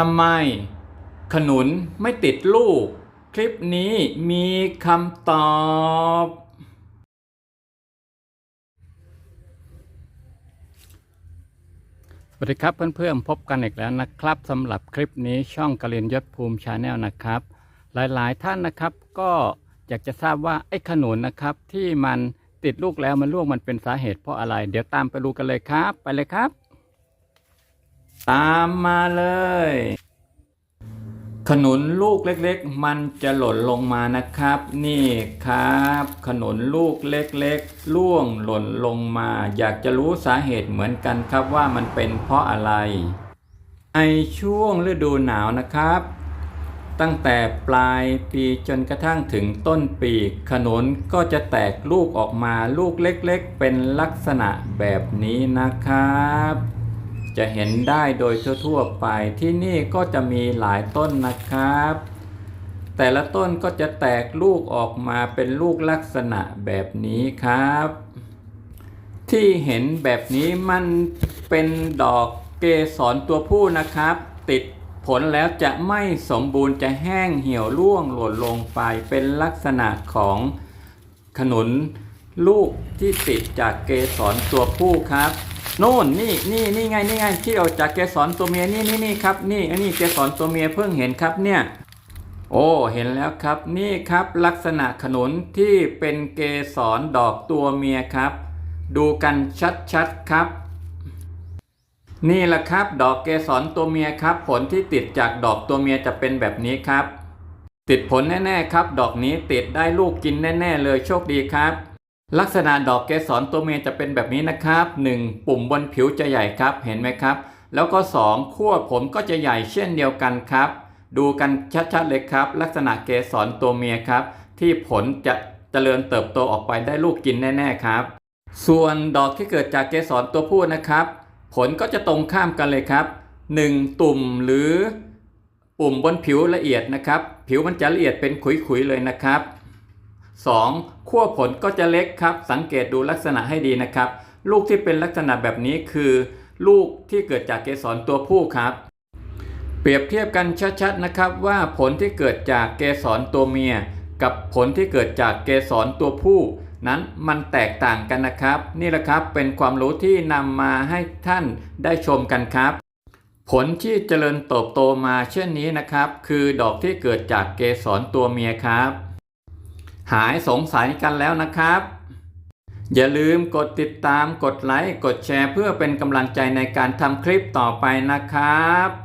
ทำไม ขนุนไม่ติดลูก คลิปนี้มีคำตอบ สวัสดีครับเพื่อนๆพบกันอีกแล้วนะครับสำหรับคลิปนี้ช่องกลินยศภูมิชาแนลนะครับ หลายๆท่านนะครับก็อยากจะทราบว่าไอ้ขนุนนะครับที่มันติดลูกแล้วมันร่วงมันเป็นสาเหตุเพราะอะไร เดี๋ยวตามไปดูกันเลยครับ ไปเลยครับ ตามมาเลย ขนุนลูกเล็กๆ มันจะหล่นลงมานะครับ นี่ครับ ขนุนลูกเล็กๆล่วงหล่นลงมา อยากจะรู้สาเหตุเหมือนกันครับว่ามันเป็นเพราะอะไรในช่วงฤดูหนาวนะครับ ตั้งแต่ปลายปีจนกระทั่งถึงต้นปีขนุนก็จะแตกลูกออกมาลูกเล็กๆ เป็นลักษณะแบบนี้นะครับ จะเห็นได้โดยทั่วๆไปที่นี่ก็จะมีหลายต้นนะครับ แต่ละต้นก็จะแตกลูกออกมาเป็นลูกลักษณะแบบนี้ครับ ที่เห็นแบบนี้มันเป็นดอกเกสรตัวผู้นะครับ ติดผลแล้วจะไม่สมบูรณ์จะแห้งเหี่ยวร่วงหล่นลงไปเป็นลักษณะของขนุนลูกที่ติดจากเกสรตัวผู้ครับ โน่นนี่นี่นี่ไงนี่ไงที่ออกจากเกสรตัวเมียนี่นี่นี่ครับนี่อันนี้เกสรตัวเมียเพิ่งเห็นครับเนี่ยโอ้เห็นแล้วครับนี่ครับลักษณะขนุนที่เป็นเกสรดอกตัวเมียครับ ดูกันชัดๆครับ นี่แหละครับดอกเกสรตัวเมียครับ ผลที่ติดจากดอกตัวเมียจะเป็นแบบนี้ครับ ติดผลแน่ๆครับ ดอกนี้ติดได้ลูกกินแน่ ๆ เลยโชคดีครับ ลักษณะดอกเกสรตัวเมียจะเป็นแบบนี้นะครับ 1. ปุ่มบนผิวจะใหญ่ครับเห็นไหมครับ แล้วก็ 2. ขั้วผมก็จะใหญ่เช่นเดียวกันครับ ดูกันชัดๆเลยครับ ลักษณะเกสรตัวเมียครับ ที่ผลจะเจริญเติบโตออกไปได้ลูกกินแน่ๆครับ ส่วนดอกที่เกิดจากเกสรตัวผู้นะครับ ผลก็จะตรงข้ามกันเลยครับ 1. ตุ่มหรือปุ่มบนผิวละเอียดนะครับ ผิวมันจะละเอียดเป็นขุยๆเลยนะครับ 2. ขั้วผลก็จะเล็กครับ สังเกตดูลักษณะให้ดีนะครับ ลูกที่เป็นลักษณะแบบนี้คือ ลูกที่เกิดจากเกสรตัวผู้ครับ เปรียบเทียบกันชัดๆนะครับว่าผลที่เกิดจากเกสรตัวเมีย กับผลที่เกิดจากเกสรตัวผู้ นั้นมันแตกต่างกันนะครับ นี่แหละครับเป็นความรู้ที่นำมาให้ท่านได้ชมกันครับ ผลที่เจริญเติบโตมาเช่นนี้นะครับ คือดอกที่เกิดจากเกสรตัวเมียครับ หายสงสัยกันแล้วนะครับ อย่าลืมกดติดตามกดไลค์ กดแชร์เพื่อเป็นกำลังใจในการทำคลิปต่อไปนะครับ